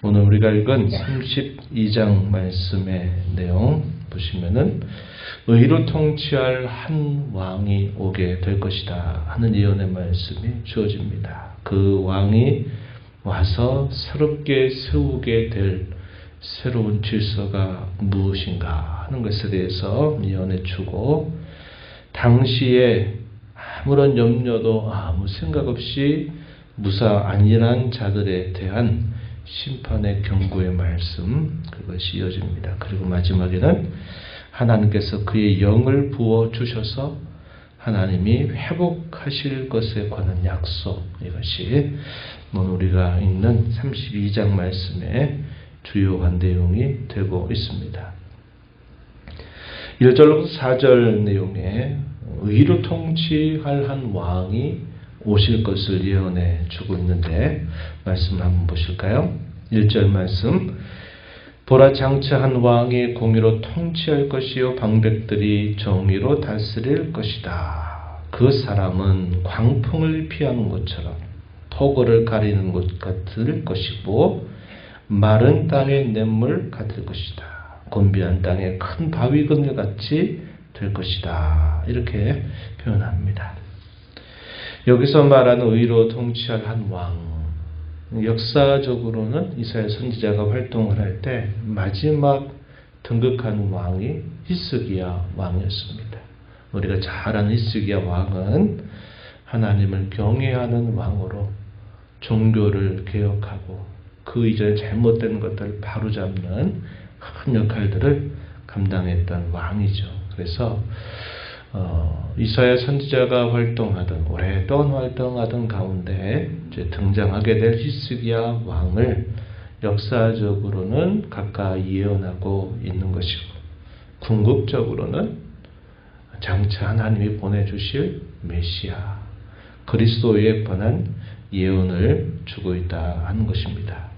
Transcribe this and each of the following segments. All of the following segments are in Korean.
오늘 우리가 읽은 32장 말씀의 내용 보시면은 의로 통치할 한 왕이 오게 될 것이다 하는 예언의 말씀이 주어집니다. 그 왕이 와서 새롭게 세우게 될 새로운 질서가 무엇인가 하는 것에 대해서 예언해 주고 당시에 아무런 염려도 아무 생각 없이 무사 안일한 자들에 대한 심판의 경고의 말씀 그것이 이어집니다. 그리고 마지막에는 하나님께서 그의 영을 부어 주셔서 하나님이 회복하실 것에 관한 약속 이것이 오늘 우리가 읽는 32장 말씀의 주요한 내용이 되고 있습니다. 1절부터 4절 내용에 의로 통치할 한 왕이 오실 것을 예언해 주고 있는데 말씀 한번 보실까요? 1절 말씀 보라 장차한 왕이 공의로 통치할 것이요 방백들이 정의로 다스릴 것이다. 그 사람은 광풍을 피하는 것처럼 폭우를 가리는 것 같을 것이고 마른 땅의 냇물 같을 것이다. 곤비한 땅의 큰 바위 그늘 같이 될 것이다. 이렇게 표현합니다. 여기서 말하는 의로 통치할 한 왕. 역사적으로는 이스라엘 선지자가 활동을 할 때 마지막 등극한 왕이 히스기야 왕이었습니다. 우리가 잘 아는 히스기야 왕은 하나님을 경외하는 왕으로 종교를 개혁하고 그 이전에 잘못된 것들을 바로잡는 큰 역할들을 감당했던 왕이죠. 그래서 어, 이사야 선지자가 활동하던 오랫동안 활동하던 가운데 등장하게 될 히스기야 왕을 역사적으로는 가까이 예언하고 있는 것이고 궁극적으로는 장차 하나님이 보내주실 메시아 그리스도에 관한 예언을 주고 있다 하는 것입니다.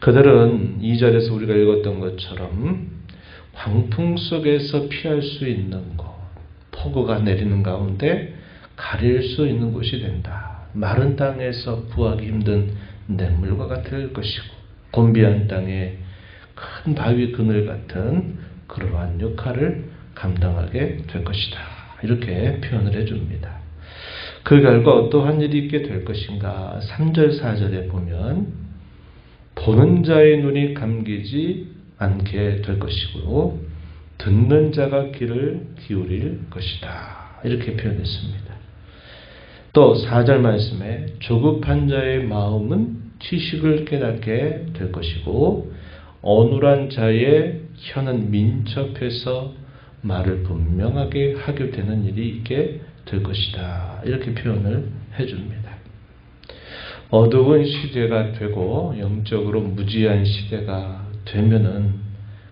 그들은 2절에서 우리가 읽었던 것처럼 광풍 속에서 피할 수 있는 곳, 폭우가 내리는 가운데 가릴 수 있는 곳이 된다. 마른 땅에서 구하기 힘든 냇물과 같을 것이고 곤비한 땅에 큰 바위 그늘 같은 그러한 역할을 감당하게 될 것이다. 이렇게 표현을 해줍니다. 그 결과 어떠한 일이 있게 될 것인가? 3절, 4절에 보면 보는 자의 눈이 감기지 않게 될 것이고 듣는 자가 귀를 기울일 것이다. 이렇게 표현했습니다. 또 4절 말씀에 조급한 자의 마음은 지식을 깨닫게 될 것이고 어눌한 자의 혀는 민첩해서 말을 분명하게 하게 되는 일이 있게 될 것이다. 이렇게 표현을 해줍니다. 어두운 시대가 되고 영적으로 무지한 시대가 되면은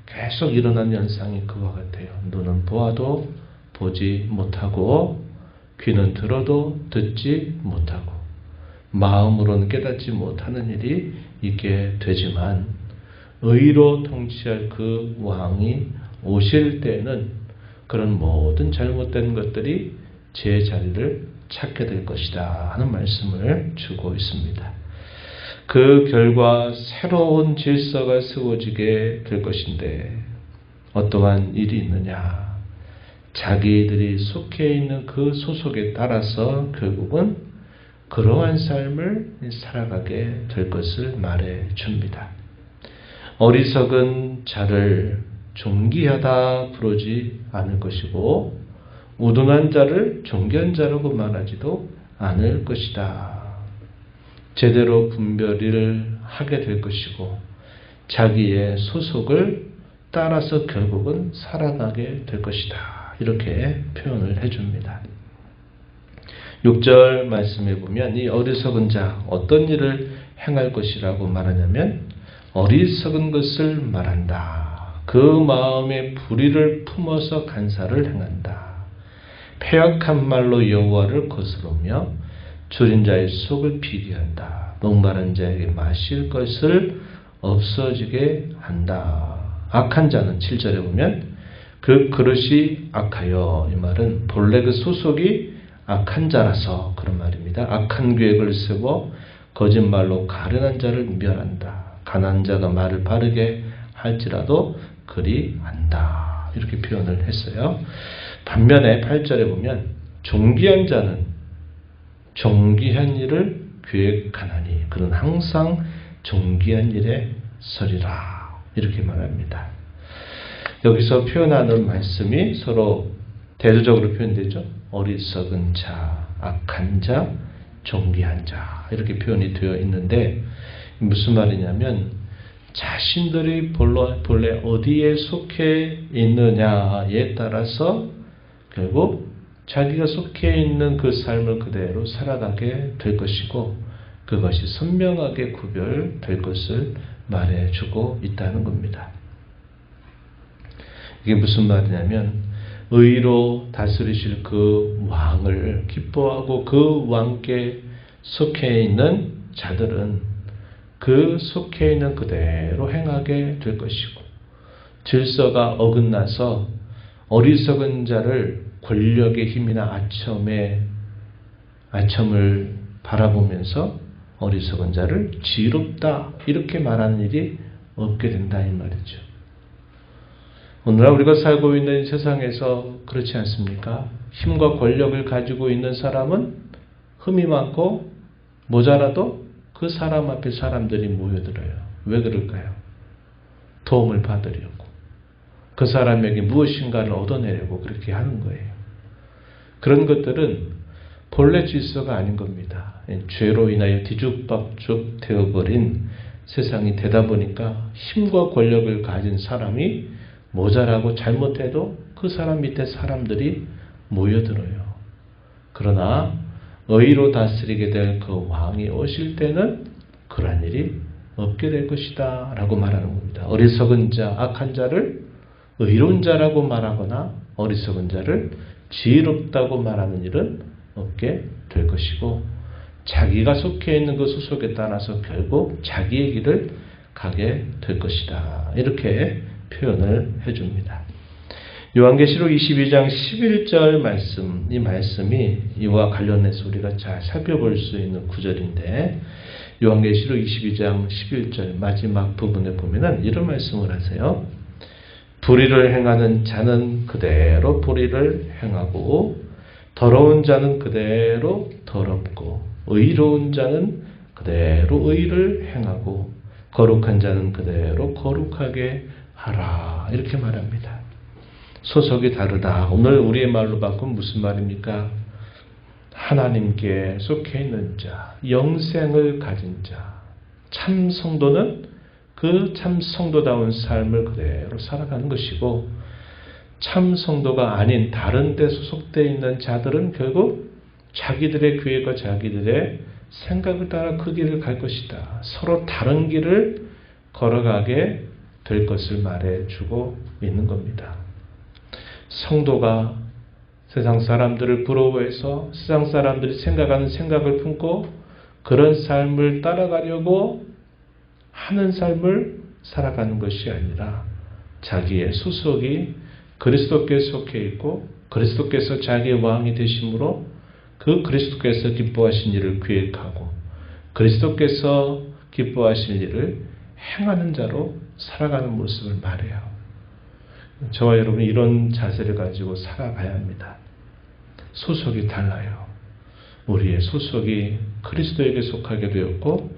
계속 일어난 현상이 그와 같아요. 눈은 보아도 보지 못하고 귀는 들어도 듣지 못하고 마음으로는 깨닫지 못하는 일이 있게 되지만 의로 통치할 그 왕이 오실 때는 그런 모든 잘못된 것들이 제 자리를 찾게 될 것이다 하는 말씀을 주고 있습니다. 그 결과 새로운 질서가 세워지게 될 것인데 어떠한 일이 있느냐? 자기들이 속해 있는 그 소속에 따라서 결국은 그러한 삶을 살아가게 될 것을 말해 줍니다. 어리석은 자를 존귀하다 부르지 않을 것이고 우둔한 자를 존귀한 자라고 말하지도 않을 것이다. 제대로 분별을 하게 될 것이고 자기의 소속을 따라서 결국은 살아가게 될 것이다. 이렇게 표현을 해줍니다. 6절 말씀에 보면 이 어리석은 자 어떤 일을 행할 것이라고 말하냐면 어리석은 것을 말한다. 그 마음에 불의를 품어서 간사를 행한다. 폐역한 말로 여호와를 거스르며 줄인 자의 속을 비리한다. 목마른 자에게 마실 것을 없어지게 한다. 악한 자는 7절에 보면 그 그릇이 악하여 이 말은 본래 그 소속이 악한 자라서 그런 말입니다. 악한 계획을 세워 거짓말로 가련한 자를 멸한다. 가난한 자가 말을 바르게 할지라도 그리 한다. 이렇게 표현을 했어요. 반면에 8절에 보면 종기한 자는 종기한 일을 계획하나니 그는 항상 종기한 일에 서리라. 이렇게 말합니다. 여기서 표현하는 말씀이 서로 대조적으로 표현되죠. 어리석은 자, 악한 자, 종기한 자 이렇게 표현이 되어 있는데 무슨 말이냐면 자신들이 본래 어디에 속해 있느냐에 따라서 결국 자기가 속해 있는 그 삶을 그대로 살아가게 될 것이고 그것이 선명하게 구별될 것을 말해주고 있다는 겁니다. 이게 무슨 말이냐면 의로 다스리실 그 왕을 기뻐하고 그 왕께 속해 있는 자들은 그 속해 있는 그대로 행하게 될 것이고 질서가 어긋나서 어리석은 자를 권력의 힘이나 아첨에 아첨을 바라보면서 어리석은 자를 지롭다 이렇게 말하는 일이 없게 된다 이 말이죠. 오늘날 우리가 살고 있는 세상에서 그렇지 않습니까? 힘과 권력을 가지고 있는 사람은 흠이 많고 모자라도 그 사람 앞에 사람들이 모여들어요. 왜 그럴까요? 도움을 받으려고. 그 사람에게 무엇인가를 얻어내려고 그렇게 하는 거예요. 그런 것들은 본래 질서가 아닌 겁니다. 죄로 인하여 뒤죽박죽 되어버린 세상이 되다 보니까 힘과 권력을 가진 사람이 모자라고 잘못해도 그 사람 밑에 사람들이 모여들어요. 그러나 의로 다스리게 될 그 왕이 오실 때는 그러한 일이 없게 될 것이다 라고 말하는 겁니다. 어리석은 자, 악한 자를 의로운 자라고 말하거나 어리석은 자를 지혜롭다고 말하는 일은 없게 될 것이고 자기가 속해 있는 그 소속에 따라서 결국 자기의 길을 가게 될 것이다. 이렇게 표현을 해줍니다. 요한계시록 22장 11절 말씀, 이 말씀이 이와 관련해서 우리가 잘 살펴볼 수 있는 구절인데, 요한계시록 22장 11절 마지막 부분에 보면은 이런 말씀을 하세요. 불의를 행하는 자는 그대로 불의를 행하고, 더러운 자는 그대로 더럽고, 의로운 자는 그대로 의를 행하고, 거룩한 자는 그대로 거룩하게 하라. 이렇게 말합니다. 소속이 다르다. 오늘 우리의 말로 바꾸면 무슨 말입니까? 하나님께 속해 있는 자, 영생을 가진 자, 참 성도는 그 참 성도다운 삶을 그대로 살아가는 것이고, 참 성도가 아닌 다른 데 소속되어 있는 자들은 결국 자기들의 교회가 자기들의 생각을 따라 그 길을 갈 것이다. 서로 다른 길을 걸어가게 될 것을 말해주고 있는 겁니다. 성도가 세상 사람들을 부러워해서 세상 사람들이 생각하는 생각을 품고 그런 삶을 따라가려고 하는 삶을 살아가는 것이 아니라 자기의 수속이 그리스도께 속해 있고 그리스도께서 자기의 왕이 되심으로 그 그리스도께서 기뻐하신 일을 계획하고 그리스도께서 기뻐하신 일을 행하는 자로 살아가는 모습을 말해요. 저와 여러분이 이런 자세를 가지고 살아가야 합니다. 소속이 달라요. 우리의 소속이 그리스도에게 속하게 되었고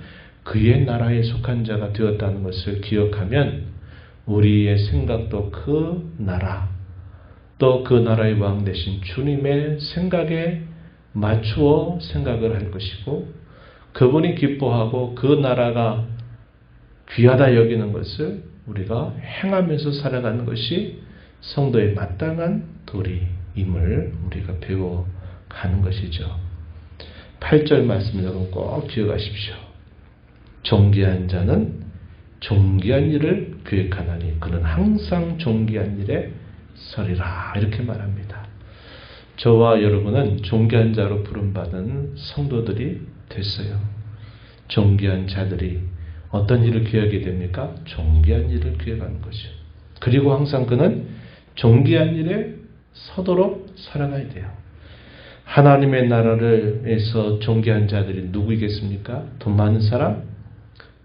그의 나라에 속한 자가 되었다는 것을 기억하면 우리의 생각도 그 나라 또 그 나라의 왕 되신 주님의 생각에 맞추어 생각을 할 것이고 그분이 기뻐하고 그 나라가 귀하다 여기는 것을 우리가 행하면서 살아가는 것이 성도의 마땅한 도리임을 우리가 배워가는 것이죠. 8절 말씀 여러분 꼭 기억하십시오. 존귀한 자는 존귀한 일을 계획하나니 그는 항상 존귀한 일에 서리라 이렇게 말합니다. 저와 여러분은 존귀한 자로 부름받은 성도들이 됐어요. 존귀한 자들이 어떤 일을 기하게 됩니까? 존귀한 일을 기억하는 것이죠. 그리고 항상 그는 존귀한 일에 서도록 살아가야 돼요. 하나님의 나라를 에서 존귀한 자들이 누구이겠습니까? 돈 많은 사람,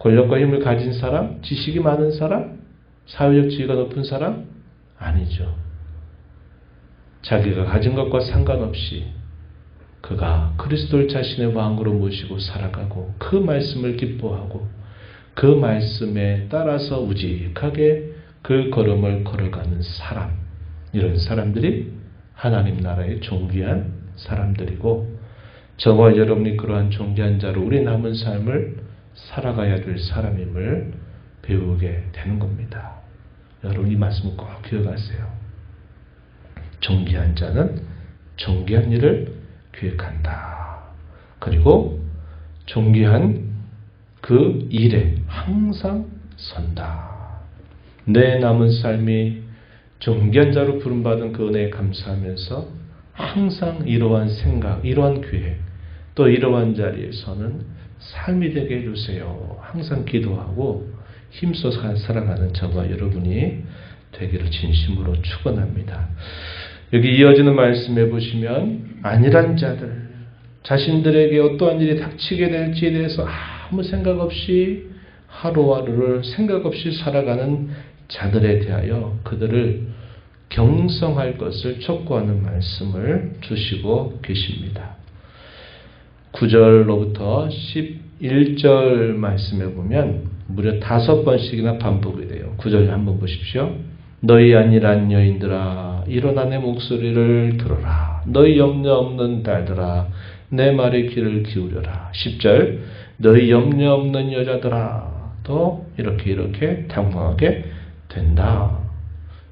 권력과 힘을 가진 사람, 지식이 많은 사람, 사회적 지위가 높은 사람? 아니죠. 자기가 가진 것과 상관없이 그가 그리스도를 자신의 왕으로 모시고 살아가고 그 말씀을 기뻐하고 그 말씀에 따라서 우직하게 그 걸음을 걸어가는 사람 이런 사람들이 하나님 나라의 존귀한 사람들이고 저와 여러분이 그러한 존귀한 자로 우리 남은 삶을 살아가야 될 사람임을 배우게 되는 겁니다. 여러분 이 말씀 꼭 기억하세요. 존귀한 자는 존귀한 일을 기획한다. 그리고 존귀한 그 일에 항상 선다. 내 남은 삶이 존귀한 자로 부름받은 그 은혜에 감사하면서 항상 이러한 생각, 이러한 계획, 또 이러한 자리에서는 삶이 되게 해주세요. 항상 기도하고 힘써 살아가는 저와 여러분이 되기를 진심으로 축원합니다. 여기 이어지는 말씀에 보시면 안일한 자들 자신들에게 어떠한 일이 닥치게 될지에 대해서 아무 생각 없이 하루하루를 생각 없이 살아가는 자들에 대하여 그들을 경성할 것을 촉구하는 말씀을 주시고 계십니다. 9절로부터 11절 말씀에 보면 무려 다섯 번씩이나 반복이 돼요. 9절 한번 보십시오. 너희 아니란 여인들아 일어나 내 목소리를 들어라. 너희 염려 없는 딸들아 내 말에 귀를 기울여라. 10절 너희 염려 없는 여자들아 또 이렇게 이렇게 당황하게 된다.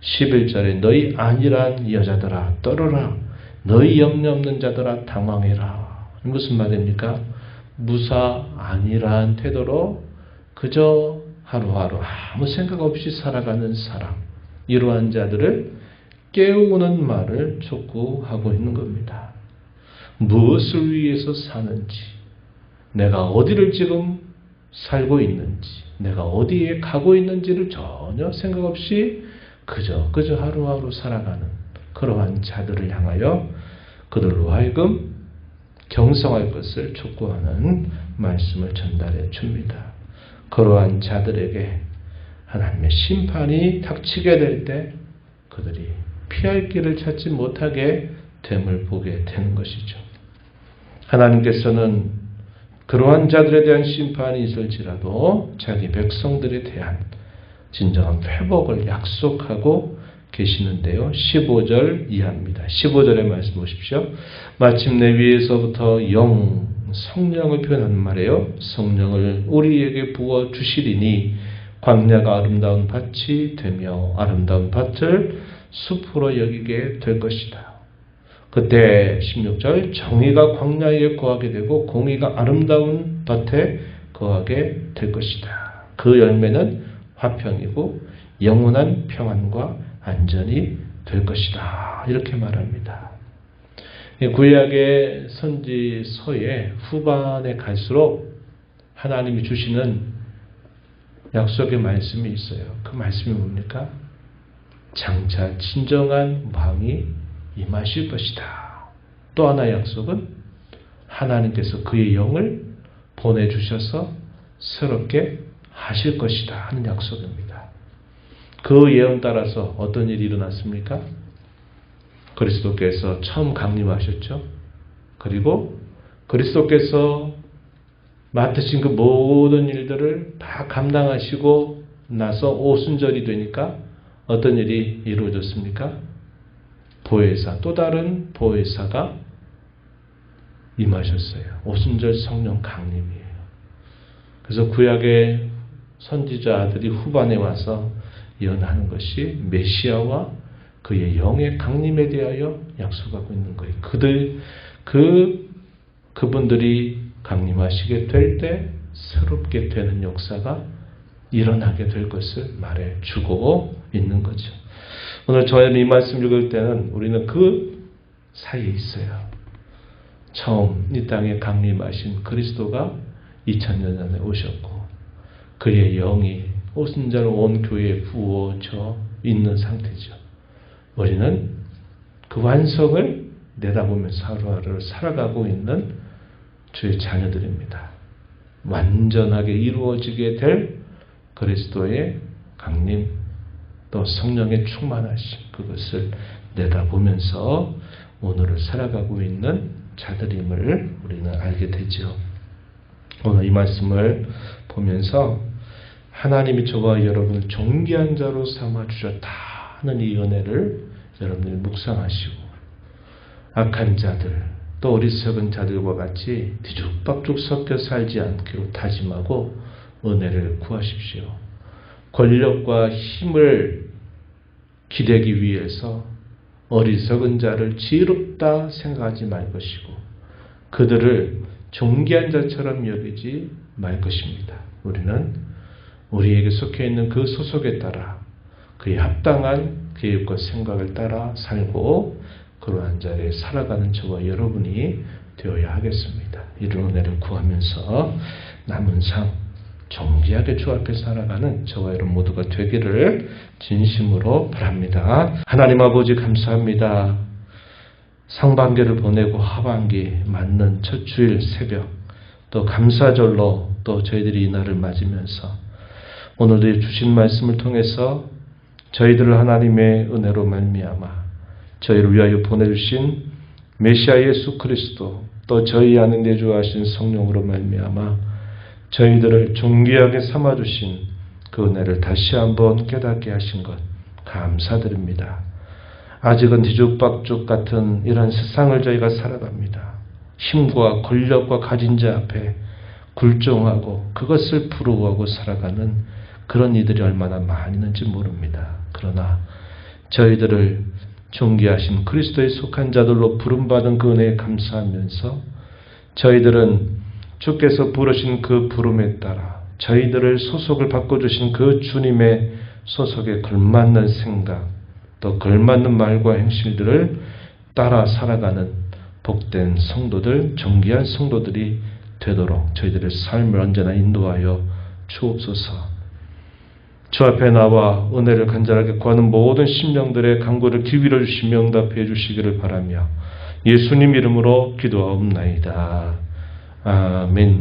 11절에 너희 아니란 여자들아 떨어라. 너희 염려 없는 자들아 당황해라. 무슨 말입니까? 무사 아니란 태도로 그저 하루하루 아무 생각 없이 살아가는 사람. 이러한 자들을 깨우는 말을 촉구하고 있는 겁니다. 무엇을 위해서 사는지, 내가 어디를 지금 살고 있는지, 내가 어디에 가고 있는지를 전혀 생각 없이 그저 그저 하루하루 살아가는 그러한 자들을 향하여 그들로 하여금 경성할 것을 촉구하는 말씀을 전달해 줍니다. 그러한 자들에게 하나님의 심판이 닥치게 될 때 그들이 피할 길을 찾지 못하게 됨을 보게 되는 것이죠. 하나님께서는 그러한 자들에 대한 심판이 있을지라도 자기 백성들에 대한 진정한 회복을 약속하고 계시는데요. 15절 이하입니다. 15절의 말씀 보십시오. 마침내 위에서부터 영, 성령을 표현하는 말이에요. 성령을 우리에게 부어 주시리니 광야가 아름다운 밭이 되며 아름다운 밭을 숲으로 여기게 될 것이다. 그때 16절 정의가 광야에 거하게 되고 공의가 아름다운 밭에 거하게 될 것이다. 그 열매는 화평이고 영원한 평안과 안전이 될 것이다. 이렇게 말합니다. 구약의 선지서의 후반에 갈수록 하나님이 주시는 약속의 말씀이 있어요. 그 말씀이 뭡니까? 장차 진정한 왕이 임하실 것이다. 또 하나 약속은 하나님께서 그의 영을 보내주셔서 새롭게 하실 것이다 하는 약속입니다. 그 예언 따라서 어떤 일이 일어났습니까? 그리스도께서 처음 강림하셨죠. 그리고 그리스도께서 맡으신 그 모든 일들을 다 감당하시고 나서 오순절이 되니까 어떤 일이 이루어졌습니까? 보혜사, 또 다른 보혜사가 임하셨어요. 오순절 성령 강림이에요. 그래서 구약의 선지자들이 후반에 와서 예언하는 것이 메시아와 그의 영의 강림에 대하여 약속하고 있는 거예요. 그들 그 그분들이 강림하시게 될 때 새롭게 되는 역사가 일어나게 될 것을 말해 주고 있는 거죠. 오늘 저의 이 말씀 읽을 때는 우리는 그 사이에 있어요. 처음 이 땅에 강림하신 그리스도가 2000년 전에 오셨고 그의 영이 오순절 온 교회에 부어져 있는 상태죠. 우리는 그 완성을 내다보면서 하루하루를 살아가고 있는 주의 자녀들입니다. 완전하게 이루어지게 될 그리스도의 강림 또 성령의 충만하심 그것을 내다보면서 오늘을 살아가고 있는 자들임을 우리는 알게 되죠. 오늘 이 말씀을 보면서 하나님이 저와 여러분을 존귀한 자로 삼아 주셨다 하는 이 은혜를 여러분들이 묵상하시고 악한 자들 또 어리석은 자들과 같이 뒤죽박죽 섞여 살지 않기로 다짐하고 은혜를 구하십시오. 권력과 힘을 기대기 위해서 어리석은 자를 지혜롭다 생각하지 말 것이고 그들을 존귀한 자처럼 여기지 말 것입니다. 우리는 우리에게 속해 있는 그 소속에 따라 그에 합당한 계획과 생각을 따라 살고 그러한 자리에 살아가는 저와 여러분이 되어야 하겠습니다. 이런 은혜를 구하면서 남은 삶 정지하게 주 앞에 살아가는 저와 여러분 모두가 되기를 진심으로 바랍니다. 하나님 아버지 감사합니다. 상반기를 보내고 하반기 맞는 첫 주일 새벽 또 감사절로 또 저희들이 이 날을 맞으면서 오늘도 주신 말씀을 통해서 저희들을 하나님의 은혜로 말미암아 저희를 위하여 보내주신 메시아 예수 그리스도 또 저희 안에 내주하신 성령으로 말미암아 저희들을 존귀하게 삼아주신 그 은혜를 다시 한번 깨닫게 하신 것 감사드립니다. 아직은 뒤죽박죽 같은 이런 세상을 저희가 살아갑니다. 힘과 권력과 가진 자 앞에 굴종하고 그것을 부러워하고 살아가는 그런 이들이 얼마나 많이 있는지 모릅니다. 그러나 저희들을 존귀하신 그리스도에 속한 자들로 부름받은 그 은혜에 감사하면서 저희들은 주께서 부르신 그 부름에 따라 저희들을 소속을 바꿔주신 그 주님의 소속에 걸맞는 생각, 또 걸맞는 말과 행실들을 따라 살아가는 복된 성도들, 정귀한 성도들이 되도록 저희들의 삶을 언제나 인도하여 주옵소서. 주 앞에 나와 은혜를 간절하게 구하는 모든 심령들의 간구를 기울여 주시며 응답해 주시기를 바라며 예수님 이름으로 기도하옵나이다. 아멘.